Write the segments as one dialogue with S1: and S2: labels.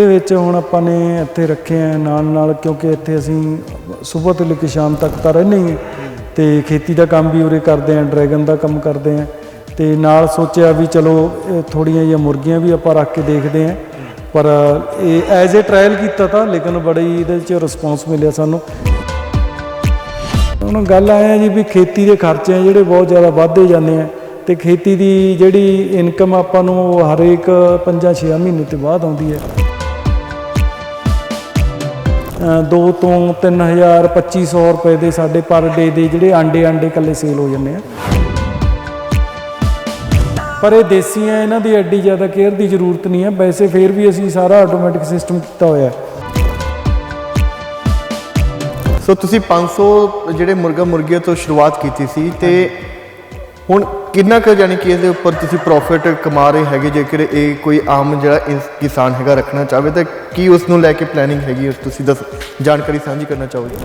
S1: ਇਹਦੇ ਵਿੱਚ ਹੁਣ ਆਪਾਂ ਨੇ ਇੱਥੇ ਰੱਖੇ ਆ ਨਾਲ ਨਾਲ, ਕਿਉਂਕਿ ਇੱਥੇ ਅਸੀਂ ਸਵੇਰ ਤੋਂ ਲੈ ਕੇ ਸ਼ਾਮ ਤੱਕ ਤਾਂ ਰਹਿੰਦੇ ਹੀ ਹਾਂ ਤੇ ਖੇਤੀ ਦਾ ਕੰਮ ਵੀ ਉਰੇ ਕਰਦੇ ਆ, ਡਰੈਗਨ ਦਾ ਕੰਮ ਕਰਦੇ ਆ। ਤੇ ਨਾਲ ਸੋਚਿਆ ਵੀ ਚਲੋ, ਇਹ ਥੋੜੀਆਂ ਜਿਹੀਆਂ ਮੁਰਗੀਆਂ ਵੀ ਆਪਾਂ ਰੱਖ ਕੇ ਦੇਖਦੇ ਆ। ਪਰ ਇਹ ਐਜ਼ ਅ ਟ੍ਰਾਇਲ ਕੀਤਾ ਤਾਂ, ਲੇਕਿਨ ਬੜੀ ਇਹਦੇ 'ਚ ਰਿਸਪੌਂਸ ਮਿਲਿਆ ਸਾਨੂੰ। ਹੁਣ ਗੱਲ ਆਇਆ ਜੀ ਵੀ ਖੇਤੀ ਦੇ ਖਰਚੇ ਆ, ਜਿਹੜੇ ਬਹੁਤ ਜ਼ਿਆਦਾ ਵੱਧਦੇ ਜਾਂਦੇ ਆ। ਤੇ ਖੇਤੀ ਦੀ ਜਿਹੜੀ ਇਨਕਮ ਆਪਾਂ ਨੂੰ ਹਰੇਕ 5-6 ਮਹੀਨੇ ਤੋਂ ਬਾਅਦ ਆਉਂਦੀ ਹੈ। ਅ, ਦੋ ਤੋਂ 3000 2500 ਰੁਪਏ ਦੇ ਸਾਡੇ ਪਰ ਡੇ ਦੇ ਜਿਹੜੇ ਆਂਡੇ ਆਂਡੇ ਇਕੱਲੇ ਸੇਲ ਹੋ ਜਾਂਦੇ ਆ। ਪਰ ਇਹ ਦੇਸੀ ਆ ਇਹਨਾਂ ਦੀ ਐਡੀ ਜ਼ਿਆਦਾ ਕੇਅਰ ਦੀ ਜ਼ਰੂਰਤ ਨਹੀਂ ਹੈ ਵੈਸੇ ਫੇਰ ਵੀ ਅਸੀਂ ਸਾਰਾ ਆਟੋਮੈਟਿਕ ਸਿਸਟਮ ਕੀਤਾ ਹੋਇਆ
S2: ਸੋ ਤੁਸੀਂ 500 ਜਿਹੜੇ ਮੁਰਗਾ ਮੁਰਗੀਆਂ ਤੋਂ ਸ਼ੁਰੂਆਤ ਕੀਤੀ ਸੀ ਤੇ ਹੁਣ ਕਿੰਨਾ ਕੁ ਯਾਨੀ ਕਿ ਇਹਦੇ ਉੱਪਰ ਤੁਸੀਂ ਪ੍ਰੋਫਿਟ ਕਮਾ ਰਹੇ ਹੈਗੇ, ਜੇਕਰ ਇਹ ਕੋਈ ਆਮ ਜਿਹੜਾ ਕਿਸਾਨ ਹੈਗਾ ਰੱਖਣਾ ਚਾਹਵੇ, ਤਾਂ ਕੀ ਉਸ ਨੂੰ ਲੈ ਕੇ ਪਲੈਨਿੰਗ ਹੈਗੀ ਹੈ? ਤੁਸੀਂ ਦੱਸ, ਜਾਣਕਾਰੀ ਸਾਂਝੀ ਕਰਨਾ ਚਾਹੋਗੇ?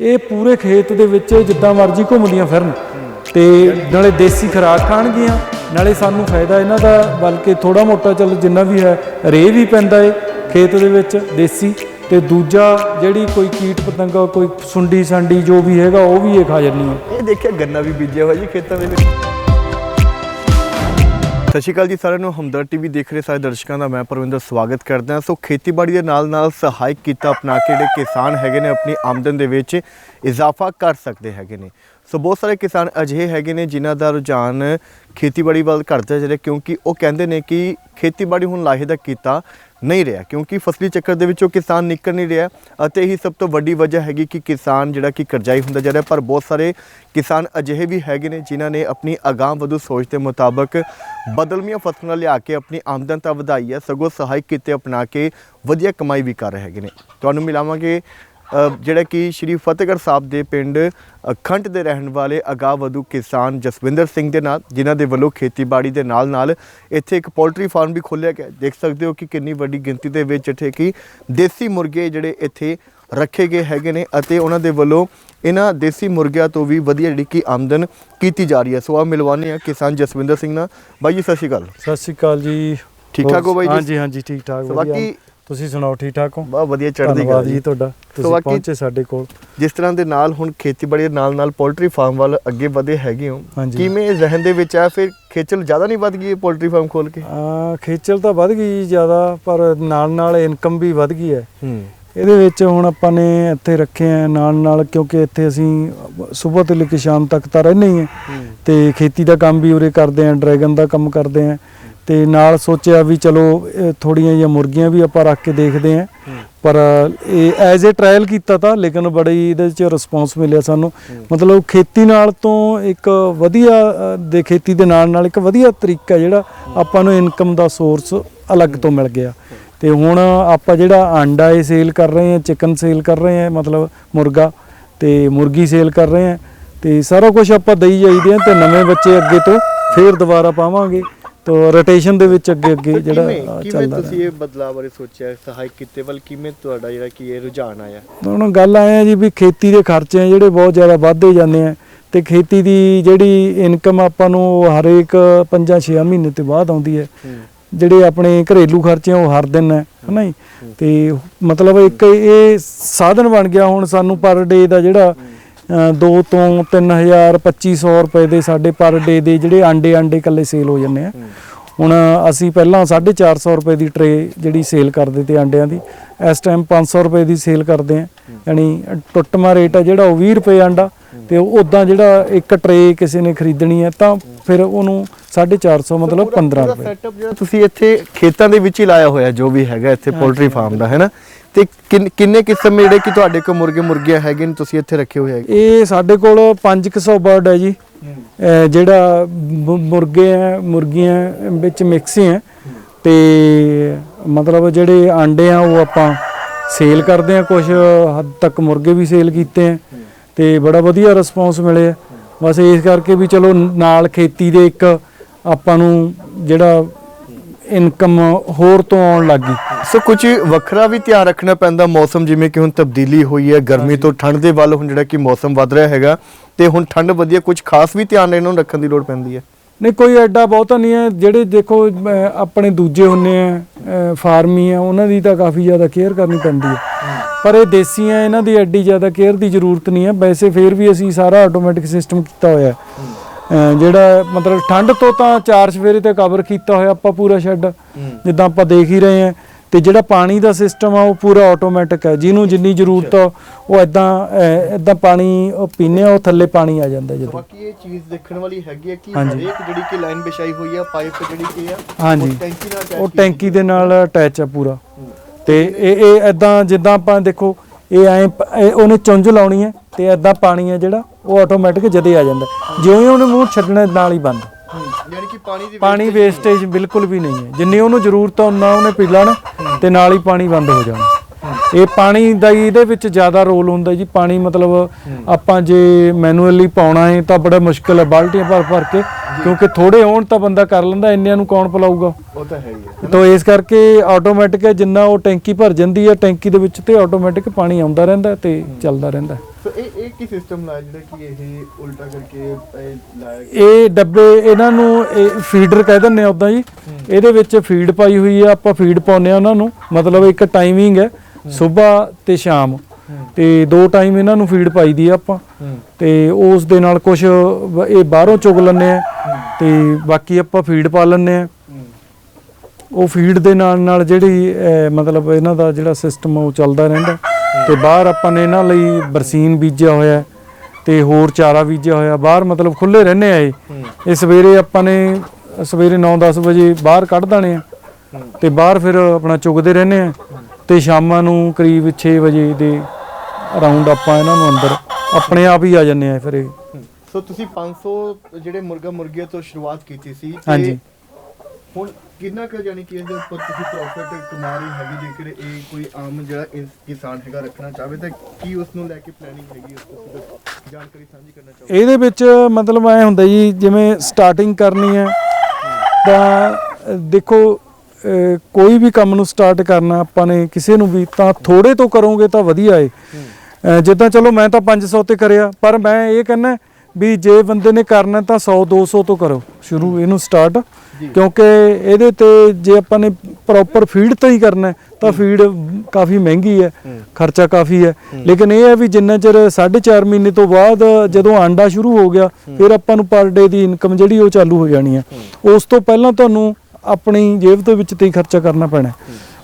S1: ਇਹ ਪੂਰੇ ਖੇਤ ਦੇ ਵਿੱਚ ਜਿੱਦਾਂ ਮਰਜ਼ੀ ਘੁੰਮਦੀਆਂ ਫਿਰਨ ਤੇ ਨਾਲੇ ਦੇਸੀ ਖੁਰਾਕ ਖਾਣਗੀਆਂ। ਨਾਲੇ ਸਾਨੂੰ ਫਾਇਦਾ ਇਹਨਾਂ ਦਾ, ਬਲਕਿ ਥੋੜਾ ਮੋਟਾ ਚੱਲ ਜਿੰਨਾ ਵੀ ਹੈ ਰੇ ਵੀ ਪੈਂਦਾ ਏ ਖੇਤ ਦੇ ਵਿੱਚ, ਦੇਸੀ। ਤੇ ਦੂਜਾ ਜਿਹੜੀ ਕੋਈ ਕੀਟ ਪਤੰਗਾ, ਕੋਈ ਸੁੰਡੀ ਸਾਂਡੀ ਜੋ ਵੀ ਹੈਗਾ, ਉਹ ਵੀ ਇਹ ਖਾ ਜਾਂਦੀ ਹੈ
S2: ਇਹ ਦੇਖਿਆ ਗੰਨਾ ਵੀ ਬੀਜਿਆ ਹੋਇਆ ਜੀ ਖੇਤਾਂ ਦੇ ਵਿੱਚ। ਸਤਿ ਸ਼੍ਰੀ ਅਕਾਲ ਜੀ, ਸਾਰਿਆਂ ਨੂੰ ਹਮਦਰ ਟੀਵੀ ਦੇਖ ਰਹੇ ਸਾਰੇ ਦਰਸ਼ਕਾਂ ਦਾ ਮੈਂ ਪਰਵਿੰਦਰ ਸਵਾਗਤ ਕਰਦਾ ਸੋ ਖੇਤੀਬਾੜੀ ਦੇ ਨਾਲ ਨਾਲ ਸਹਾਇਕ ਕੀਤਾ ਅਪਣਾ ਕੇ ਜਿਹੜੇ ਕਿਸਾਨ ਹੈਗੇ ਨੇ, ਆਪਣੀ ਆਮਦਨ ਦੇ ਵਿੱਚ ਇਜ਼ਾਫਾ ਕਰ ਸਕਦੇ ਹੈਗੇ ਨੇ। ਸੋ ਬਹੁਤ ਸਾਰੇ ਕਿਸਾਨ ਅਜਿਹੇ ਹੈਗੇ ਨੇ ਜਿਨ੍ਹਾਂ ਦਾ ਰੁਝਾਨ ਖੇਤੀਬਾੜੀ ਵੱਲ ਘਟਦਾ ਜਾ ਰਿਹਾ ਕਿਉਂਕਿ ਉਹ ਕਹਿੰਦੇ ਨੇ ਕਿ ਖੇਤੀਬਾੜੀ ਹੁਣ ਲਾਹੇਦਾ ਕੀਤਾ ਨਹੀਂ ਰਿਹਾ ਕਿਉਂਕਿ ਫਸਲੀ ਚੱਕਰ ਦੇ ਵਿੱਚੋਂ ਕਿਸਾਨ ਨਿਕਲ ਨਹੀਂ ਰਿਹਾ ਅਤੇ ਇਹੀ ਸਭ ਤੋਂ ਵੱਡੀ ਵਜ੍ਹਾ ਹੈਗੀ ਕਿ ਕਿਸਾਨ ਜਿਹੜਾ ਕਿ ਕਰਜ਼ਾਈ ਹੁੰਦਾ ਜਾ ਰਿਹਾ ਪਰ ਬਹੁਤ ਸਾਰੇ ਕਿਸਾਨ ਅਜਿਹੇ ਵੀ ਹੈਗੇ ਨੇ ਜਿਨ੍ਹਾਂ ਨੇ ਆਪਣੀ ਅਗਾਂਹ ਵਧੂ ਸੋਚ ਦੇ ਮੁਤਾਬਕ ਬਦਲਮੀਆਂ ਫਸਲਾਂ ਲਿਆ ਕੇ ਆਪਣੀ ਆਮਦਨ ਤਾਂ ਵਧਾਈ ਹੈ, ਸਗੋਂ ਸਹਾਇਕ ਕਿੱਤੇ ਅਪਣਾ ਕੇ ਵਧੀਆ ਕਮਾਈ ਵੀ ਕਰ ਰਹੇ ਹੈਗੇ ਨੇ। ਤੁਹਾਨੂੰ ਮਿਲਾਵਾਂਗੇ ਜਿਹੜਾ ਕਿ ਸ਼੍ਰੀ ਫਤਿਹਗੜ੍ਹ ਸਾਹਿਬ ਦੇ ਪਿੰਡ ਖੰਡ ਦੇ ਰਹਿਣ ਵਾਲੇ ਅਗਾਂਹ ਵਧੂ ਕਿਸਾਨ ਜਸਵਿੰਦਰ ਸਿੰਘ ਦੇ ਨਾਲ ਜਿਨ੍ਹਾਂ ਦੇ ਵੱਲੋਂ ਖੇਤੀਬਾੜੀ ਦੇ ਨਾਲ ਨਾਲ ਇੱਥੇ ਇੱਕ ਪੋਲਟਰੀ ਫਾਰਮ ਵੀ ਖੋਲ੍ਹਿਆ ਗਿਆ। ਦੇਖ ਸਕਦੇ ਹੋ ਕਿ ਕਿੰਨੀ ਵੱਡੀ ਗਿਣਤੀ ਦੇ ਵਿੱਚ ਇੱਥੇ ਕਿ ਦੇਸੀ ਮੁਰਗੇ ਜਿਹੜੇ ਇੱਥੇ ਰੱਖੇ ਗਏ ਹੈਗੇ ਨੇ ਅਤੇ ਉਹਨਾਂ ਦੇ ਵੱਲੋਂ ਇਹਨਾਂ ਦੇਸੀ ਮੁਰਗਿਆਂ ਤੋਂ ਵੀ ਵਧੀਆ ਜਿਹੜੀ ਕਿ ਆਮਦਨ ਕੀਤੀ ਜਾ ਰਹੀ ਹੈ। ਸੋ ਆ ਮਿਲਵਾਨੇ ਆ ਕਿਸਾਨ ਜਸਵਿੰਦਰ ਸਿੰਘ ਨਾਲ। ਬਾਈ ਜੀ ਸਤਿ ਸ਼੍ਰੀ ਅਕਾਲ।
S1: ਸਤਿ ਸ਼੍ਰੀ ਅਕਾਲ ਜੀ।
S2: ਠੀਕ ਠਾਕ ਹੋ ਬਾਈ ਜੀ?
S1: ਹਾਂਜੀ ਹਾਂਜੀ ਠੀਕ ਠਾਕ ਵਧੀਆ।
S2: ਬਾਕੀ-
S1: ਤੁਸੀਂ ਸੁਣਾਓ ਠੀਕ ਠਾਕ ਹੋ?
S2: ਬਹੁਤ ਵਧੀਆ ਚੜ੍ਹਦੀ ਕਲਾ
S1: ਜੀ ਤੁਹਾਡਾ। ਤੁਸੀਂ ਪਹੁੰਚੇ ਸਾਡੇ ਕੋਲ।
S2: ਜਿਸ ਤਰ੍ਹਾਂ ਦੇ ਨਾਲ ਹੁਣ ਖੇਤੀਬਾੜੀ ਦੇ ਨਾਲ ਨਾਲ ਪੋਲਟਰੀ ਫਾਰਮ ਵੱਲ ਅੱਗੇ ਵਧੇ ਹੈਗੇ ਹੋ। ਕਿਵੇਂ ਜ਼ਹਿਨ ਦੇ ਵਿੱਚ ਆ? ਫਿਰ ਖੇਚਲ ਜ਼ਿਆਦਾ ਨਹੀਂ ਵੱਧ ਗਈ ਇਹ ਪੋਲਟਰੀ ਫਾਰਮ ਖੋਲ ਕੇ?
S1: ਆ ਖੇਚਲ ਤਾਂ ਵੱਧ ਗਈ ਜ਼ਿਆਦਾ ਪਰ ਨਾਲ ਨਾਲ ਇਨਕਮ ਵੀ ਵੱਧ ਗਈ ਹੈ।
S2: ਹੂੰ।
S1: ਇਹਦੇ ਵਿੱਚ ਹੁਣ ਆਪਾਂ ਨੇ ਇੱਥੇ ਰੱਖੇ ਆ ਨਾਲ ਨਾਲ ਕਿਉਂਕਿ ਇੱਥੇ ਅਸੀਂ ਸਵੇਰ ਤੋਂ ਲੈ ਕੇ ਸ਼ਾਮ ਤੱਕ ਤਾਂ ਰਹਿੰਦੇ ਹੀ ਹਾਂ। ਤੇ ਖੇਤੀ ਦਾ ਕੰਮ ਵੀ ਉਰੇ ਕਰਦੇ ਆ ਡਰੈਗਨ ਦਾ ਕੰਮ ਕਰਦੇ ਆ। ਤੇ ਨਾਲ ਸੋਚਿਆ ਵੀ ਚਲੋ ਥੋੜੀਆਂ ਜਿਹੀਆਂ ਮੁਰਗੀਆਂ ਵੀ ਆਪਾਂ ਰੱਖ ਕੇ ਦੇਖਦੇ ਆ ਪਰ ਇਹ ਐਜ਼ ਅ ਟ੍ਰਾਇਲ ਕੀਤਾ ਤਾਂ ਲੇਕਿਨ ਬੜੀ ਇਹਦੇ 'ਚ ਰਿਸਪੌਂਸ ਮਿਲਿਆ ਸਾਨੂੰ। ਮਤਲਬ ਖੇਤੀ ਨਾਲ ਤੋਂ ਇੱਕ ਵਧੀਆ ਦੇ ਖੇਤੀ ਦੇ ਨਾਲ ਨਾਲ ਇੱਕ ਵਧੀਆ ਤਰੀਕਾ ਜਿਹੜਾ ਆਪਾਂ ਨੂੰ ਇਨਕਮ ਦਾ ਸੋਰਸ ਅਲੱਗ ਤੋਂ ਮਿਲ ਗਿਆ। ਤੇ ਹੁਣ ਆਪਾਂ ਜਿਹੜਾ ਆਂਡਾ ਇਹ ਸੇਲ ਕਰ ਰਹੇ ਹਾਂ ਚਿਕਨ ਸੇਲ ਕਰ ਰਹੇ ਹਾਂ ਮਤਲਬ ਮੁਰਗਾ ਤੇ ਮੁਰਗੀ ਸੇਲ ਕਰ ਰਹੇ ਹਾਂ ਤੇ ਸਾਰਾ ਕੁਝ ਆਪਾਂ ਦਈ ਜਾਈਦੇ ਆ ਤੇ ਨਵੇਂ ਬੱਚੇ ਅੱਗੇ ਤੋਂ ਫੇਰ ਦੁਬਾਰਾ ਪਾਵਾਂਗੇ। ਤੋ ਰੋਟੇਸ਼ਨ ਦੇ ਵਿੱਚ ਅੱਗੇ ਅੱਗੇ ਜਿਹੜਾ
S2: ਕਿਵੇਂ
S1: ਅ,
S2: ਕਿਵੇਂ
S1: ਚੱਲਦਾ
S2: ਤੁਸੀਂ ਇਹ ਬਦਲਾਅ ਬਾਰੇ ਸੋਚਿਆ ਸਹਾਇਕ ਕਿੱਤੇ? ਵੱਲ ਕਿਵੇਂ ਤੁਹਾਡਾ ਜਿਹੜਾ ਕਿ ਇਹ ਰੁਝਾਨ ਆਇਆ?
S1: ਹੁਣ ਗੱਲ ਆਇਆ ਜੀ ਵੀ ਖੇਤੀ ਦੇ ਖਰਚੇ ਆ ਜਿਹੜੇ ਬਹੁਤ ਜ਼ਿਆਦਾ ਵੱਧਦੇ ਜਾਂਦੇ ਆ। ਤੇ ਖੇਤੀ ਦੀ ਜਿਹੜੀ ਇਨਕਮ ਆਪਾਂ ਨੂੰ ਹਰੇਕ 5-6 ਮਹੀਨੇ ਤੋਂ ਬਾਅਦ ਆਉਂਦੀ ਹੈ। ਜਿਹੜੇ ਆਪਣੇ ਘਰੇਲੂ ਖਰਚੇ ਉਹ ਹਰ ਦਿਨ ਹੈ ਹਨਾ ਜੀ? ਤੇ ਮਤਲਬ ਇੱਕ ਇਹ ਸਾਧਨ ਬਣ ਗਿਆ ਹੁਣ ਸਾਨੂੰ ਪਰ ਡੇ ਦਾ ਜਿਹੜਾ 2 ਤੋਂ 3000 2500 ਰੁਪਏ ਦੇ ਸਾਡੇ ਪਰ ਡੇ ਦੇ ਜਿਹੜੇ ਆਂਡੇ ਆਂਡੇ ਇਕੱਲੇ ਸੇਲ ਹੋ ਜਾਂਦੇ ਆ। ਹੁਣ ਅਸੀਂ ਪਹਿਲਾਂ 450 ਰੁਪਏ ਦੀ ਟਰੇ ਜਿਹੜੀ ਸੇਲ ਕਰਦੇ ਤੇ ਆਂਡਿਆਂ ਦੀ ਇਸ ਟਾਈਮ 500 ਰੁਪਏ ਦੀ ਸੇਲ ਕਰਦੇ ਆ। ਯਾਨੀ ਟੁੱਟਮਾ ਰੇਟ ਆ ਜਿਹੜਾ ਉਹ 20 ਰੁਪਏ ਆਂਡਾ ਤੇ ਉਦਾਂ ਜਿਹੜਾ ਇੱਕ ਟਰੇ ਕਿਸੇ ਨੇ ਖਰੀਦਣੀ ਹੈ ਤਾਂ ਫਿਰ ਉਹਨੂੰ 450 ਮਤਲਬ 15 ਰੁਪਏ।
S2: ਸੈਟਅਪ ਜਿਹੜਾ ਤੁਸੀਂ ਇੱਥੇ ਖੇਤਾਂ ਦੇ ਵਿੱਚ ਹੀ ਲਾਇਆ ਹੋਇਆ ਜੋ ਵੀ ਹੈਗਾ ਇੱਥੇ ਪੋਲਟਰੀ ਫਾਰਮ ਦਾ ਹੈ ਨਾ? ਤੇ ਕਿੰਨ- ਕਿਸਮ ਜਿਹੜੇ ਕਿ ਤੁਹਾਡੇ ਕੋਲ ਮੁਰਗੇ ਮੁਰਗੀਆਂ ਹੈਗੇ ਨੇ ਤੁਸੀਂ ਇੱਥੇ ਰੱਖੇ ਹੋਏ ਹੈਗੇ?
S1: ਇਹ ਸਾਡੇ ਕੋਲ 500 ਬਰਡ ਹੈ ਜੀ। ਜਿਹੜਾ ਮੁਰਗੇ ਆ ਮੁਰਗੀਆਂ ਵਿੱਚ ਮਿਕਸ ਹੀ ਹੈ। ਤੇ ਮਤਲਬ ਜਿਹੜੇ ਆਂਡੇ ਆ ਉਹ ਆਪਾਂ ਸੇਲ ਕਰਦੇ ਆ ਕੁਝ ਹੱਦ ਤੱਕ ਮੁਰਗੇ ਵੀ ਸੇਲ ਕੀਤੇ ਆ ਤੇ ਬੜਾ ਵਧੀਆ ਰਿਸਪੌਂਸ ਮਿਲਿਆ ਬਸ ਇਸ ਕਰਕੇ ਵੀ ਚਲੋ ਨਾਲ ਖੇਤੀ ਦੇ ਇੱਕ ਆਪਾਂ ਨੂੰ ਜਿਹੜਾ ਇਨਕਮ ਹੋਰ ਤੋਂ ਆਉਣ ਲੱਗੀ
S2: ਸੋ ਕੁਝ ਵੱਖਰਾ ਵੀ ਧਿਆਨ ਰੱਖਣਾ ਪੈਂਦਾ ਮੌਸਮ ਜਿਵੇਂ ਕਿ ਹੁਣ ਤਬਦੀਲੀ ਹੋਈ ਹੈ ਗਰਮੀ ਤੋਂ ਠੰਡ ਦੇ ਵੱਲ ਹੁਣ ਜਿਹੜਾ ਕਿ ਮੌਸਮ ਵੱਧ ਰਿਹਾ ਹੈਗਾ ਤੇ ਹੁਣ ਠੰਡ ਵਧੀਆ ਕੁਝ ਖਾਸ ਵੀ ਧਿਆਨ ਇਹਨਾਂ ਨੂੰ ਰੱਖਣ ਦੀ ਲੋੜ ਪੈਂਦੀ ਹੈ।
S1: ਨਹੀਂ ਕੋਈ ਐਡਾ ਬਹੁਤਾ ਨਹੀਂ ਹੈ ਜਿਹੜੇ ਦੇਖੋ ਆਪਣੇ ਦੂਜੇ ਹੁੰਨੇ ਆ ਫਾਰਮੀ ਆ ਉਹਨਾਂ ਦੀ ਤਾਂ ਕਾਫੀ ਜ਼ਿਆਦਾ ਕੇਅਰ ਕਰਨੀ ਪੈਂਦੀ ਹੈ। ਪਰ ਇਹ ਦੇਸੀ ਆ ਇਹਨਾਂ ਦੀ ਐਡੀ ਜ਼ਿਆਦਾ ਕੇਅਰ ਦੀ ਜ਼ਰੂਰਤ ਨਹੀਂ ਹੈ ਵੈਸੇ ਫੇਰ ਵੀ ਅਸੀਂ ਸਾਰਾ ਆਟੋਮੈਟਿਕ ਸਿਸਟਮ ਕੀਤਾ ਹੋਇਆ ਹੈ। ਜਿਹੜਾ ਮਤਲਬ ਠੰਡ ਤੋਂ ਤਾਂ ਚਾਰ ਸਵੇਰੇ ਤੇ ਕਵਰ ਕੀਤਾ ਹੋਇਆ ਆਪਾਂ ਪੂਰਾ ਸ਼ੈੱਡ ਜਿੱਦਾਂ ਆਪਾਂ ਦੇਖ ਹੀ ਰਹੇ ਹਾਂ। ਤੇ ਜਿਹੜਾ ਪਾਣੀ ਦਾ ਸਿਸਟਮ ਆ ਉਹ ਪੂਰਾ ਆਟੋਮੈਟਿਕ ਹੈ। ਜਿਹਨੂੰ ਜਿੰਨੀ ਜ਼ਰੂਰਤ ਆ ਉਹ ਐਦਾਂ ਐਦਾਂ ਪਾਣੀ ਉਹ ਪੀਨੇ ਆ ਉਹ ਥੱਲੇ ਪਾਣੀ ਆ ਜਾਂਦਾ ਜਦੋਂ।
S2: ਬਾਕੀ ਇਹ ਚੀਜ਼ ਦੇਖਣ ਵਾਲੀ ਹੈਗੀ ਹੈ ਕਿ। ਹਰੇਕ ਜਿਹੜੀ ਕਿ ਲਾਈਨ ਵਿਛਾਈ ਹੋਈ ਆ ਪਾਈਪ ਜਿਹੜੀ ਕੀ ਆ
S1: ਹਾਂਜੀ।
S2: ਉਹ ਟੈਂਕੀ
S1: ਦੇ ਨਾਲ ਅਟੈਚ ਆ ਪੂਰਾ। ਤੇ ਇਹ ਇਹ ਐਦਾਂ ਜਿੱਦਾਂ ਆਪਾਂ ਦੇਖੋ ਇਹ ਐ ਉਹਨੇ ਚੁੰਝ ਲਾਉਣੀ ਹੈ ਤੇ ਐਦਾਂ ਪਾਣੀ ਹੈ ਜਿਹੜਾ ਉਹ ਆਟੋਮੈਟਿਕ ਜਦੇ ਆ ਜਾਂਦਾ। ਜਿਉਂ ਹੀ ਉਹਨੇ ਮੂੰਹ ਛੱਡਣੇ ਨਾਲ ਹੀ ਬੰਦ।
S2: ਯਾਨੀ ਕਿ ਪਾਣੀ ਦੀ
S1: ਪਾਣੀ ਵੇਸਟੇਜ ਬਿਲਕੁਲ ਵੀ ਨਹੀਂ ਹੈ। ਜਿੰਨੀ ਉਹਨੂੰ ਜ਼ਰੂਰਤ ਆ ਉਨਾ ਉਹਨੇ ਪੀ ਲੈਣਾ ਤੇ ਨਾਲ ਹੀ ਪਾਣੀ ਬੰਦ ਹੋ ਜਾਣਾ। ਇਹ ਪਾਣੀ ਦਾ ਹੀ ਇਹਦੇ ਵਿੱਚ ਜ਼ਿਆਦਾ ਰੋਲ ਹੁੰਦਾ ਜੀ ਪਾਣੀ ਮਤਲਬ ਆਪਾਂ ਜੇ ਮੈਨੂਅਲੀ ਪਾਉਣਾ ਹੈ ਤਾਂ ਬੜਾ ਮੁਸ਼ਕਲ ਹੈ ਬਾਲਟੀਆਂ ਭਰ ਭਰ ਕੇ ਕਿਉਂਕਿ ਥੋੜੇ ਹੋਣ ਤਾਂ ਬੰਦਾ ਕਰ ਲੈਂਦਾ ਇੰਨਿਆਂ ਨੂੰ ਕੌਣ ਪਿਲਾਊਗਾ?
S2: ਉਹ ਤਾਂ ਹੈ ਹੀ ਹੈ।
S1: ਤਾਂ ਇਸ ਕਰਕੇ ਆਟੋਮੈਟਿਕ ਹੈ ਜਿੰਨਾ ਉਹ ਟੈਂਕੀ ਭਰ ਜਾਂਦੀ ਹੈ ਟੈਂਕੀ ਦੇ ਵਿੱਚ ਤੇ ਆਟੋਮੈਟਿਕ ਪਾਣੀ ਆਉਂਦਾ ਰਹਿੰਦਾ ਤੇ ਚੱਲਦਾ ਰਹਿੰਦਾ।
S2: ਸੋ ਇਹ ਇਹ ਕੀ ਸਿਸਟਮ ਲਾਇਆ ਜਿਹੜਾ ਕਿ ਇਹ ਉਲਟਾ ਕਰਕੇ ਇਹ ਲਾਇਆ
S1: ਇਹ ਡੱਬੇ ਇਹਨਾਂ ਨੂੰ ਇਹ ਫੀਡਰ ਕਹਿ ਦਿੰਦੇ ਆ ਉਦਾਂ ਜੀ। ਇਹਦੇ ਵਿੱਚ ਫੀਡ ਪਾਈ ਹੋਈ ਆ ਆਪਾਂ ਫੀਡ ਪਾਉਂਦੇ ਆ ਉਹਨਾਂ ਨੂੰ। ਮਤਲਬ ਇੱਕ ਟਾਈਮਿੰਗ ਹੈ। ਸਵੇਰ ਤੇ ਸ਼ਾਮ। ਤੇ ਦੋ ਟਾਈਮ ਇਹਨਾਂ ਨੂੰ ਫੀਡ ਪਾਈ ਦੀ ਆ ਆਪਾਂ। ਤੇ ਉਸ ਦੇ ਨਾਲ ਕੁਝ ਇਹ ਬਾਹਰੋਂ ਚੁਗ ਲੈਂਦੇ ਆ। ਤੇ ਬਾਕੀ ਆਪਾਂ ਫੀਡ ਪਾ ਲੈਂਦੇ ਆ। ਉਹ ਫੀਡ ਦੇ ਨਾਲ ਨਾਲ ਜਿਹੜੀ ਮਤਲਬ ਇਹਨਾਂ ਦਾ ਜਿਹੜਾ ਸਿਸਟਮ ਉਹ ਚੱਲਦਾ ਰਹਿੰਦਾ। ਤੇ ਬਾਹਰ ਆਪਾਂ ਨੇ ਇਹਨਾਂ ਲਈ ਬਰਸੀਨ ਬੀਜਿਆ ਹੋਇਆ ਤੇ ਹੋਰ ਚਾਰਾ ਬੀਜਿਆ ਹੋਇਆ। ਬਾਹਰ ਮਤਲਬ ਖੁੱਲੇ ਰਹਿੰਦੇ ਆ ਇਹ। ਇਹ ਸਵੇਰੇ ਆਪਾਂ ਨੇ ਸਵੇਰੇ 9-10 ਵਜੇ ਬਾਹਰ ਕੱਢ ਦੇਣੇ ਆ। ਤੇ ਬਾਹਰ ਫਿਰ ਆਪਣਾ ਚੁਗਦੇ ਰਹਿੰਦੇ ਆ। ਤੇ ਸ਼ਾਮਾਂ ਨੂੰ ਕਰੀਬ 6 ਵਜੇ ਦੇ ਅਰਾਊਂਡ ਆਪਾਂ ਇਹਨਾਂ ਨੂੰ ਅੰਦਰ ਆਪਣੇ ਆਪ ਹੀ ਆ ਜੰਨੇ ਆ ਫਿਰ ਇਹ
S2: ਸੋ ਤੁਸੀਂ 500 ਜਿਹੜੇ ਮੁਰਗਾ ਮੁਰਗੀਆਂ ਤੋਂ ਸ਼ੁਰੂਆਤ ਕੀਤੀ ਸੀ ਤੇ
S1: ਹਾਂਜੀ।
S2: ਹੁਣ ਕਿੰਨਾ ਕੁ ਜਾਨੀ ਕਿ ਇਹਦੇ ਉੱਪਰ ਤੁਸੀਂ ਪ੍ਰੋਫਿਟ ਕਮਾ ਰਹੇ ਹੈਗੇ ਜੇਕਰ ਇਹ ਕੋਈ ਆਮ ਜਿਹੜਾ ਕਿਸਾਨ ਹੈਗਾ ਰੱਖਣਾ ਚਾਹਵੇ ਤਾਂ ਕੀ ਉਸ ਨੂੰ ਲੈ ਕੇ ਪਲੈਨਿੰਗ ਹੈਗੀ ਉਸ ਤੋਂ ਤੁਸੀਂ ਜਾਣਕਾਰੀ ਸਾਂਝੀ ਕਰਨਾ ਚਾਹੋਗੇ
S1: ਇਹਦੇ ਵਿੱਚ ਮਤਲਬ ਐ ਹੁੰਦਾ ਜੀ ਜਿਵੇਂ ਸਟਾਰਟਿੰਗ ਕਰਨੀ ਹੈ ਤਾਂ ਦੇਖੋ ਕੋਈ ਵੀ ਕੰਮ ਨੂੰ ਸਟਾਰਟ ਕਰਨਾ ਆਪਾਂ ਨੇ ਕਿਸੇ ਨੂੰ ਵੀ ਤਾਂ ਥੋੜੇ ਤੋਂ ਕਰੋਗੇ ਤਾਂ ਵਧੀਆ ਏ। ਜਿੱਦਾਂ ਚਲੋ ਮੈਂ ਤਾਂ 500 ਤੇ ਕਰਿਆ ਪਰ ਮੈਂ ਇਹ ਕਹਿੰਦਾ ਵੀ ਜੇ ਬੰਦੇ ਨੇ ਕਰਨਾ ਤਾਂ 100 200 ਤੋਂ ਕਰੋ ਸ਼ੁਰੂ ਇਹਨੂੰ ਸਟਾਰਟ। ਕਿਉਂਕਿ ਇਹਦੇ ਤੇ ਜੇ ਆਪਾਂ ਨੇ ਪ੍ਰੋਪਰ ਫੀਡ ਤੋਂ ਹੀ ਕਰਨਾ ਤਾਂ ਫੀਡ ਕਾਫੀ ਮਹਿੰਗੀ ਹੈ। ਖਰਚਾ ਕਾਫੀ ਹੈ। ਲੇਕਿਨ ਇਹ ਹੈ ਵੀ ਜਿੰਨਾ ਚਿਰ 4.5 ਮਹੀਨੇ ਤੋਂ ਬਾਅਦ ਜਦੋਂ ਆਂਡਾ ਸ਼ੁਰੂ ਹੋ ਗਿਆ ਫਿਰ ਆਪਾਂ ਨੂੰ ਪਰ ਡੇ ਦੀ ਇਨਕਮ ਜਿਹੜੀ ਉਹ ਚਾਲੂ ਹੋ ਜਾਣੀ ਹੈ। ਉਸ ਤੋਂ ਪਹਿਲਾਂ ਤੁਹਾਨੂੰ ਆਪਣੀ ਜੇਬ ਦੇ ਵਿੱਚ ਤੇ ਹੀ ਖਰਚਾ ਕਰਨਾ ਪੈਣਾ।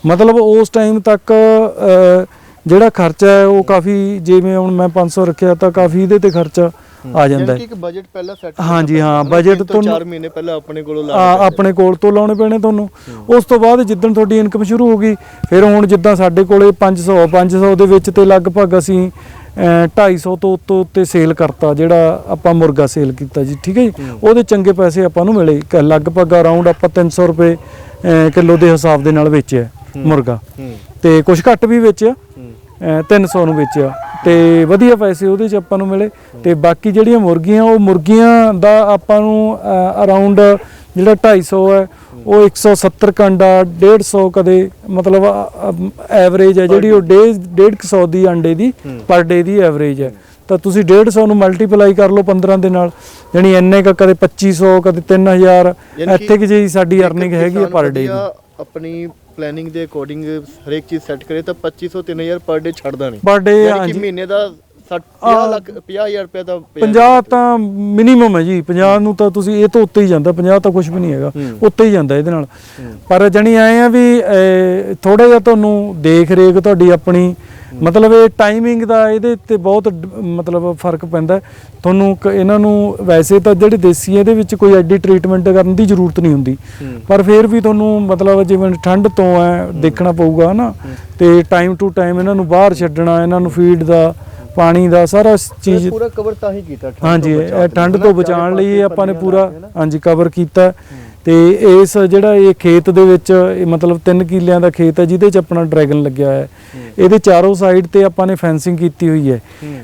S1: ਮਤਲਬ ਉਸ ਟਾਈਮ ਤੱਕ ਜਿਹੜਾ ਖਰਚਾ ਹੈ ਉਹ ਕਾਫੀ ਜਿਵੇਂ ਹੁਣ ਮੈਂ 500 ਰੱਖਿਆ ਤਾਂ ਕਾਫੀ ਇਹਦੇ ਤੇ ਖਰਚਾ ਆ ਜਾਂਦਾ
S2: ਕਿ
S1: ਹੈ
S2: ਇੱਕ ਬਜਟ ਪਹਿਲਾਂ ਸੈੱਟ
S1: ਹਾਂਜੀ, ਹਾਂ, budget
S2: ਤੋਂ
S1: ਤੁਹਾਨੂੰ-
S2: 4 ਮਹੀਨੇ ਪਹਿਲਾਂ ਆਪਣੇ ਕੋਲੋਂ ਲਾ
S1: ਆ ਆਪਣੇ ਕੋਲ ਤੋਂ ਲਾਉਣੇ ਪੈਣੇ ਤੁਹਾਨੂੰ। ਉਸ ਤੋਂ ਬਾਅਦ ਜਿੱਦਣ ਤੁਹਾਡੀ ਇਨਕਮ ਸ਼ੁਰੂ ਹੋ ਗਈ ਫਿਰ ਹੁਣ ਜਿੱਦਾਂ ਸਾਡੇ ਕੋਲੇ 500 500 ਦੇ ਵਿੱਚ ਤੇ ਲਗਭਗ ਅਸੀਂ 250 ਤੋਂ ਉੱਤੋਂ ਉੱਤੇ ਸੇਲ ਕਰਤਾ ਜਿਹੜਾ ਆਪਾਂ ਮੁਰਗਾ ਸੇਲ ਕੀਤਾ ਜੀ ਠੀਕ ਹੈ ਜੀ? ਉਹਦੇ ਚੰਗੇ ਪੈਸੇ ਆਪਾਂ ਨੂੰ ਮਿਲੇ। ਕ- ਲਗਭਗ ਅਰਾਊਂਡ ਆਪਾਂ 300 ਰੁਪਏ ਅਹ, ਕਿਲੋ ਦੇ ਹਿਸਾਬ ਦੇ ਨਾਲ ਵੇਚਿਆ ਮੁਰਗਾ। ਤੇ ਕੁਝ ਘੱਟ ਵੀ ਵੇਚਿਆ ਅਹ 300 ਨੂੰ ਵੇਚਿਆ। ਤੇ ਵਧੀਆ ਪੈਸੇ ਉਹਦੇ ਚ ਆਪਾਂ ਨੂੰ ਮਿਲੇ। ਤੇ ਬਾਕੀ ਜਿਹੜੀਆਂ ਮੁਰਗੀਆਂ ਉਹ ਮੁਰਗੀਆਂ ਦਾ ਆਪਾਂ ਨੂੰ ਅਰਾਊਂਡ ਜਿਹੜਾ 250 ਹੈ ਉਹ 170 ਕੰਡਾ 150 ਕਦੇ ਮਤਲਬ ਐਵਰੇਜ ਹੈ ਜਿਹੜੀ ਉਹ 150 ਦੀ ਅੰਡੇ ਦੀ ਪਰ ਡੇ ਦੀ ਐਵਰੇਜ ਹੈ। ਤਾਂ ਤੁਸੀਂ 150 ਨੂੰ ਮਲਟੀਪਲਾਈ ਕਰ ਲਓ 15 ਦੇ ਨਾਲ ਯਾਨੀ ਇੰਨੇ ਕ ਕਦੇ 2500 ਕਦੇ 3000
S2: ਯਾਨੀ ਕਿ
S1: ਇੱਥੇ ਕਿ ਜਿਹੀ ਸਾਡੀ ਅਰਨਿੰਗ ਹੈਗੀ ਹੈ ਪਰ ਡੇ ਦੀ।
S2: ਆਪਣੀ ਪਲੈਨਿੰਗ ਦੇ ਅਕੋਰਡਿੰਗ ਹਰੇਕ ਚੀਜ਼ ਸੈੱਟ ਕਰੇ ਤਾਂ 2500 3000 ਪਰ ਡੇ ਛੱਡਦਾ ਨਹੀਂ।
S1: ਪਰ ਡੇ
S2: ਯਾਨੀ ਕਿ ਮਹੀਨੇ ਦਾ 60 50 ਲੱਖ 50000 ਰੁਪਏ ਦਾ
S1: 50 ਤਾਂ ਮਿਨੀਮਮ ਹੈ ਜੀ। 50 ਨੂੰ ਤਾਂ ਤੁਸੀਂ ਇਹ ਤੋਂ ਉੱਤੇ ਹੀ ਜਾਂਦਾ 50 ਤਾਂ ਕੁਝ ਵੀ ਨਹੀਂ ਹੈਗਾ। ਉੱਤੇ ਹੀ ਜਾਂਦਾ ਇਹਦੇ ਨਾਲ। ਪਰ ਜਣੀ ਆਏ ਆ ਵੀ ਥੋੜਾ ਜਿਹਾ ਤੁਹਾਨੂੰ ਦੇਖ ਰੇਖ ਤੁਹਾਡੀ ਆਪਣੀ ਮਤਲਬ ਇਹ ਟਾਈਮਿੰਗ ਦਾ ਇਹਦੇ ਤੇ ਬਹੁਤ ਮਤਲਬ ਫ਼ਰਕ ਪੈਂਦਾ। ਤੁਹਾਨੂੰ ਇਹਨਾਂ ਨੂੰ ਵੈਸੇ ਤਾਂ ਜਿਹੜੇ ਦੇਸੀ ਇਹਦੇ ਵਿੱਚ ਕੋਈ ਐਡੀ ਟ੍ਰੀਟਮੈਂਟ ਕਰਨ ਦੀ ਜ਼ਰੂਰਤ ਨਹੀਂ ਹੁੰਦੀ। ਪਰ ਫਿਰ ਵੀ ਤੁਹਾਨੂੰ ਮਤਲਬ ਜਿਵੇਂ ਠੰਡ ਤੋਂ ਹੈ ਦੇਖਣਾ ਪਊਗਾ ਨਾ ਤੇ ਟਾਈਮ ਟੂ ਟਾਈਮ ਇਹਨਾਂ ਨੂੰ ਬਾਹਰ ਛੱਡਣਾ ਇਹਨਾਂ ਨੂੰ ਫੀਡ ਦਾ ਪਾਣੀ ਦਾ ਸਾਰਾ ਚੀਜ਼
S2: ਪੂਰਾ ਕਵਰ ਤਾਂ ਹੀ ਕੀਤਾ ਠੰਡ
S1: ਹਾਂਜੀ ਇਹ ਠੰਡ ਤੋਂ? ਬਚਾਉਣ ਲਈ ਆਪਾਂ ਨੇ ਪੂਰਾ ਹਾਂਜੀ ਕਵਰ ਕੀਤਾ ਤੇ ਇਸ ਜਿਹੜਾ ਇਹ ਖੇਤ ਦੇ ਵਿੱਚ ਇਹ ਮਤਲਬ 3 ਕਿੱਲਿਆਂ ਦਾ ਖੇਤ ਹੈ ਜਿਹਦੇ 'ਚ ਆਪਣਾ ਡਰੈਗਨ ਲੱਗਿਆ ਹੋਇਆ ਹੈ। ਇਹਦੇ ਚਾਰੋਂ ਸਾਈਡ ਤੇ ਆਪਾਂ ਨੇ ਫੈਂਸਿੰਗ ਕੀਤੀ ਹੋਈ ਹੈ।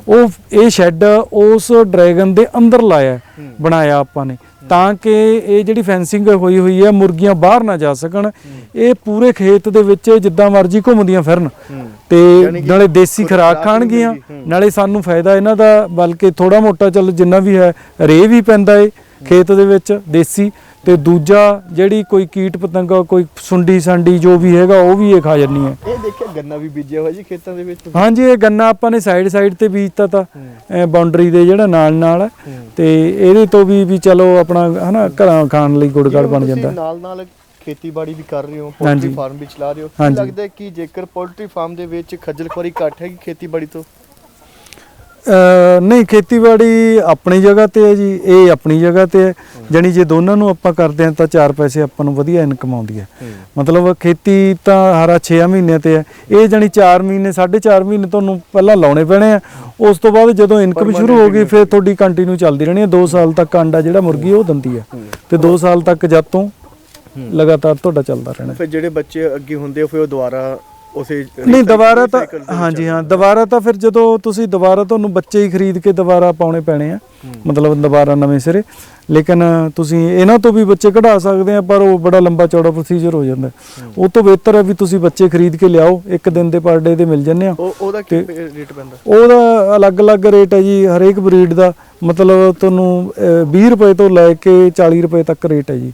S1: ਉਹ ਇਹ ਸ਼ੈੱਡ ਉਸ ਡਰੈਗਨ ਦੇ ਅੰਦਰ ਲਾਇਆ ਬਣਾਇਆ ਆਪਾਂ ਨੇ। ਤਾਂ ਕਿ ਇਹ ਜਿਹੜੀ ਫੈਂਸਿੰਗ ਹੋਈ ਹੋਈ ਹੈ ਮੁਰਗੀਆਂ ਬਾਹਰ ਨਾ ਜਾ ਸਕਣ। ਇਹ ਪੂਰੇ ਖੇਤ ਦੇ ਵਿੱਚ ਜਿੱਦਾਂ ਮਰਜ਼ੀ ਘੁੰਮਦੀਆਂ ਫਿਰਨ। ਤੇ ਨਾਲੇ ਦੇਸੀ ਖੁਰਾਕ ਖਾਣਗੀਆਂ। ਨਾਲੇ ਸਾਨੂੰ ਫਾਇਦਾ ਇਹਨਾਂ ਦਾ ਬਲਕਿ ਥੋੜਾ ਮੋਟਾ ਚੱਲ ਜਿੰਨਾ ਵੀ ਹੈ ਰੇ ਵੀ ਪੈਂਦਾ ਏ। ਖੇਤ ਦੇ ਵਿੱਚ ਦੇਸੀ ਤੇ ਦੂਜਾ ਜਿਹੜੀ ਕੋਈ ਕੀਟ ਪਤੰਗਾ ਕੋਈ ਸੁੰਡੀ ਸੰਡੀ ਜੋ ਵੀ ਹੈਗਾ ਉਹ ਵੀ ਇਹ ਖਾ ਜਾਂਦੀ ਹੈ
S2: ਇਹ ਦੇਖਿਆ ਗੰਨਾ ਵੀ ਬੀਜਿਆ ਹੋਇਆ ਜੀ ਖੇਤਾਂ ਦੇ ਵਿੱਚ
S1: ਹਾਂਜੀ ਇਹ ਗੰਨਾ ਆਪਾਂ ਨੇ ਸਾਈਡ ਸਾਈਡ ਤੇ ਬੀਜਤਾ ਤਾਂ ਬਾਉਂਡਰੀ ਦੇ ਜਿਹੜਾ ਨਾਲ ਨਾਲ ਹੈ
S2: ਹੂੰ।
S1: ਤੇ ਇਹਦੇ ਤੋਂ ਵੀ ਵੀ ਚਲੋ ਆਪਣਾ ਹਨਾ ਘਰਾਂ ਖਾਣ ਲਈ ਗੁੜਗੜ ਬਣ ਜਾਂਦਾ
S2: ਨਾਲ ਨਾਲ ਖੇਤੀਬਾੜੀ ਵੀ ਕਰ ਰਹੇ ਹੋ। ਪੋਲਟਰੀ ਫਾਰਮ ਵੀ ਚਲਾ ਰਹੇ ਹੋ। ਲੱਗਦਾ ਹੈ ਕਿ ਜੇਕਰ ਪੋਲਟਰੀ ਫਾਰਮ ਦੇ ਵਿੱਚ ਖੱਜਲ ਖੁਆਰੀ ਘੱਟ ਹੈਗੀ ਖੇਤੀਬਾੜੀ ਤੋਂ
S1: ਨਹੀਂ ਖੇਤੀਬਾੜੀ ਆਪਣੀ ਜਗ੍ਹਾ ਤੇ ਹੈ ਜੀ ਇਹ ਆਪਣੀ ਜਗ੍ਹਾ ਤੇ ਹੈ। ਜਾਣੀ ਜੇ ਦੋਨਾਂ ਨੂੰ ਆਪਾਂ ਕਰਦੇ ਹਾਂ ਤਾਂ ਚਾਰ ਪੈਸੇ ਆਪਾਂ ਨੂੰ ਵਧੀਆ ਇਨਕਮ ਆਉਂਦੀ ਹੈ। ਮਤਲਬ ਖੇਤੀ ਤਾਂ ਹਰਾ 6 ਮਹੀਨਿਆਂ ਤੇ ਹੈ। ਇਹ ਜਾਣੀ 4 ਮਹੀਨੇ 4.5 ਮਹੀਨੇ ਤੁਹਾਨੂੰ ਪਹਿਲਾਂ ਲਾਉਣੇ ਪੈਣੇ ਆ। ਉਸ ਤੋਂ ਬਾਅਦ ਜਦੋਂ ਇਨਕਮ ਸ਼ੁਰੂ ਹੋ ਗਈ ਫਿਰ ਤੁਹਾਡੀ ਕੰਟੀਨਿਊ ਚੱਲਦੀ ਰਹਿਣੀ ਹੈ। 2 ਸਾਲ ਤੱਕ ਅੰਡਾ ਜਿਹੜਾ ਮੁਰਗੀ ਉਹ ਦਿੰਦੀ ਹੈ। ਤੇ 2 ਸਾਲ ਤੱਕ ਜਦ ਤੋਂ ਲਗਾਤਾਰ ਤੁਹਾਡਾ ਚੱਲਦਾ ਰਹਿਣਾ।
S2: ਫਿਰ ਜਿਹੜੇ ਬੱਚੇ ਅੱਗੇ ਹੁੰਦੇ ਫਿਰ ਉਹ ਦੁਬਾਰਾ ਉਸੇ
S1: ਨਹੀਂ ਦੁਬਾਰਾ ਤਾਂ ਹਾਂਜੀ ਹਾਂ ਦੁਬਾਰਾ ਤਾਂ ਫਿਰ ਜਦੋਂ ਤੁਸੀਂ ਦੁਬਾਰਾ ਤੁਹਾਨੂੰ ਬੱਚੇ ਹੀ ਖਰੀਦ ਕੇ ਦੁਬਾਰਾ ਪਾਉਣੇ ਪੈਣੇ ਆ। ਮਤਲਬ ਦੁਬਾਰਾ ਨਵੇਂ ਸਿਰੇ। ਲੇਕਿਨ ਤੁਸੀਂ ਇਹਨਾਂ ਤੋਂ ਵੀ ਬੱਚੇ ਕਢਾ ਸਕਦੇ ਆ ਪਰ ਉਹ ਬੜਾ ਲੰਬਾ ਚੌੜਾ ਪ੍ਰੋਸੀਜਰ ਹੋ ਜਾਂਦਾ। ਉਹ ਤੋਂ ਬਿਹਤਰ ਹੈ ਵੀ ਤੁਸੀਂ ਬੱਚੇ ਖਰੀਦ ਕੇ ਲਿਆਓ ਇੱਕ ਦਿਨ ਦੇ ਪਰ ਡੇ ਦੇ ਮਿਲ ਜੰਨੇ ਆ।
S2: ਉਹ ਉਹਦਾ ਕੀ ਰੇਟ ਪੈਂਦਾ?
S1: ਉਹਦਾ ਅਲੱਗ-ਅਲੱਗ ਰੇਟ ਹੈ ਜੀ ਹਰੇਕ ਬਰੀਡ ਦਾ। ਮਤਲਬ ਤੁਹਾਨੂੰ ਅਹ, 20 ਰੁਪਏ ਤੋਂ ਲੈ ਕੇ 40 ਰੁਪਏ ਤੱਕ ਰੇਟ ਹੈ ਜੀ।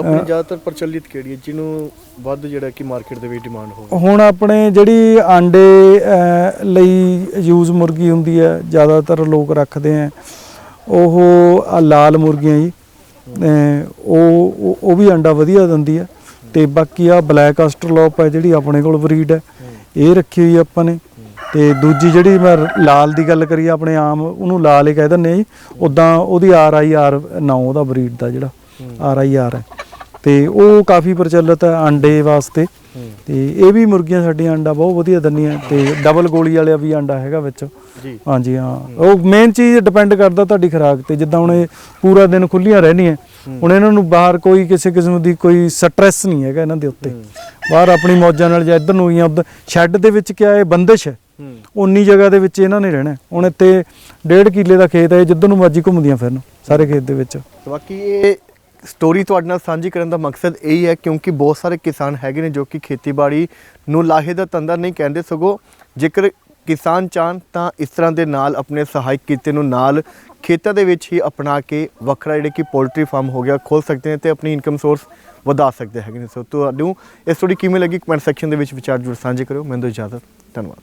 S2: ਆਪਣੀ ਜ਼ਿਆਦਾਤਰ ਪ੍ਰਚਲਿਤ ਕਿਹੜੀ ਹੈ? ਜਿਹਨੂੰ ਵੱਧ ਜਿਹੜਾ ਕਿ ਮਾਰਕੀਟ ਦੇ ਵਿੱਚ ਡਿਮਾਂਡ ਹੋਵੇ।
S1: ਹੁਣ ਆਪਣੇ ਜਿਹੜੀ ਆਂਡੇ ਲਈ ਯੂਜ਼ ਮੁਰਗੀ ਹੁੰਦੀ ਹੈ ਜ਼ਿਆਦਾਤਰ ਲੋਕ ਰੱਖਦੇ ਆ ਉਹ ਆ ਲਾਲ ਮੁਰਗੀਆਂ ਜੀ। ਉਹ ਉਹ- ਵੀ ਅੰਡਾ ਵਧੀਆ ਦਿੰਦੀ ਹੈ। ਤੇ ਬਾਕੀ ਆ ਬਲੈਕ ਆਸਟਰਲੋਪ ਹੈ ਜਿਹੜੀ ਆਪਣੇ ਕੋਲ ਬਰੀਡ ਹੈ। ਇਹ ਰੱਖੀ ਹੋਈ ਆਪਾਂ ਨੇ। ਤੇ ਦੂਜੀ ਜਿਹੜੀ ਮੈਂ ਲਾਲ ਦੀ ਗੱਲ ਕਰੀ ਆਪਣੇ ਆਮ ਉਹਨੂੰ ਲਾਲ ਹੀ ਕਹਿ ਦਿੰਦੇ ਆ ਜੀ। ਉਦਾਂ ਉਹਦੀ ਆਰ ਆਈ ਆਰ ਨਾਂ ਉਹਦਾ ਬਰੀਡ ਦਾ ਜਿਹੜਾ। ਆਰ ਆਈ ਆਰ ਹੈ। ਤੇ ਉਹ ਕਾਫੀ ਪ੍ਰਚਲਿਤ ਹੈ ਆਂਡੇ ਵਾਸਤੇ। ਤੇ ਇਹ ਵੀ ਮੁਰਗੀਆਂ ਸਾਡੀਆਂ ਅੰਡਾ ਬਹੁਤ ਵਧੀਆ ਦਿੰਦੀਆਂ ਤੇ ਡਬਲ ਗੋਲੀ ਵਾਲਿਆ ਵੀ ਅੰਡਾ ਹੈਗਾ ਵਿੱਚ।
S2: ਜੀ।
S1: ਹਾਂਜੀ ਹਾਂ। ਉਹ ਮੇਨ ਚੀਜ਼ ਡਿਪੈਂਡ ਕਰਦਾ ਤੁਹਾਡੀ ਖੁਰਾਕ ਤੇ ਜਿੱਦਾਂ ਹੁਣ ਇਹ ਪੂਰਾ ਦਿਨ ਖੁੱਲੀਆਂ ਰਹਿਣੀਆਂ ਹੁਣ ਇਹਨਾਂ ਨੂੰ ਬਾਹਰ ਕੋਈ ਕਿਸੇ ਕਿਸਮ ਦੀ ਕੋਈ ਸਟ੍ਰੈਸ ਨਹੀਂ ਹੈਗਾ ਇਹਨਾਂ ਦੇ ਉੱਤੇ। ਬਾਹਰ ਆਪਣੀ ਮੌਜਾਂ ਨਾਲ ਜਾਂ ਇੱਧਰ ਨੂੰ ਜਾਂ ਉੱਧਰ ਸ਼ੈੱਡ ਦੇ ਵਿੱਚ ਕਿਆ ਹੈ ਬੰਦਿਸ਼ ਹੈ? ਉਨੀ ਜਗ੍ਹਾ ਦੇ ਵਿੱਚ ਇਹਨਾਂ ਨੇ ਰਹਿਣਾ। ਹੁਣ ਇੱਥੇ ਡੇਢ ਕਿੱਲੇ ਦਾ ਖੇਤ ਹੈ ਜਿੱਧਰ ਨੂੰ ਮਰਜ਼ੀ ਘੁੰਮਦੀਆਂ ਫਿਰਨ ਸਾਰੇ ਖੇਤ ਦੇ ਵਿੱਚ।
S2: ਬਾਕੀ ਇਹ ਸਟੋਰੀ ਤੁਹਾਡੇ ਨਾਲ ਸਾਂਝੀ ਕਰਨ ਦਾ ਮਕਸਦ ਇਹ ਹੈ ਕਿਉਂਕਿ ਬਹੁਤ ਸਾਰੇ ਕਿਸਾਨ ਹੈਗੇ ਨੇ ਜੋ ਕਿ ਖੇਤੀਬਾੜੀ ਨੂੰ ਲਾਹੇ ਦਾ ਧੰਦਾ ਨਹੀਂ ਕਹਿੰਦੇ ਸਗੋਂ ਜੇਕਰ ਕਿਸਾਨ ਚਾਹਣ ਤਾਂ ਇਸ ਤਰ੍ਹਾਂ ਦੇ ਨਾਲ ਆਪਣੇ ਸਹਾਇਕ ਕਿੱਤੇ ਨੂੰ ਨਾਲ ਖੇਤਾਂ ਦੇ ਵਿੱਚ ਹੀ ਅਪਣਾ ਕੇ ਵੱਖਰਾ ਜਿਹੜੇ ਕਿ ਪੋਲਟਰੀ ਫਾਰਮ ਹੋ ਗਿਆ ਖੋਲ ਸਕਦੇ ਨੇ ਤੇ ਆਪਣੀ ਇਨਕਮ ਸੋਰਸ ਵਧਾ ਸਕਦੇ ਹੈਗੇ ਨੇ। ਸੋ ਤੁਹਾਨੂੰ ਇਸ ਸਟੋਰੀ ਕਿਵੇਂ ਲੱਗੀ ਕਮੈਂਟ ਸੈਕਸ਼ਨ ਦੇ ਵਿੱਚ ਵਿਚਾਰ ਜ਼ਰੂਰ ਸਾਂਝੇ ਕਰਿਓ। ਮੈਨੂੰ ਇਜਾਜ਼ਤ। ਧੰਨਵਾਦ।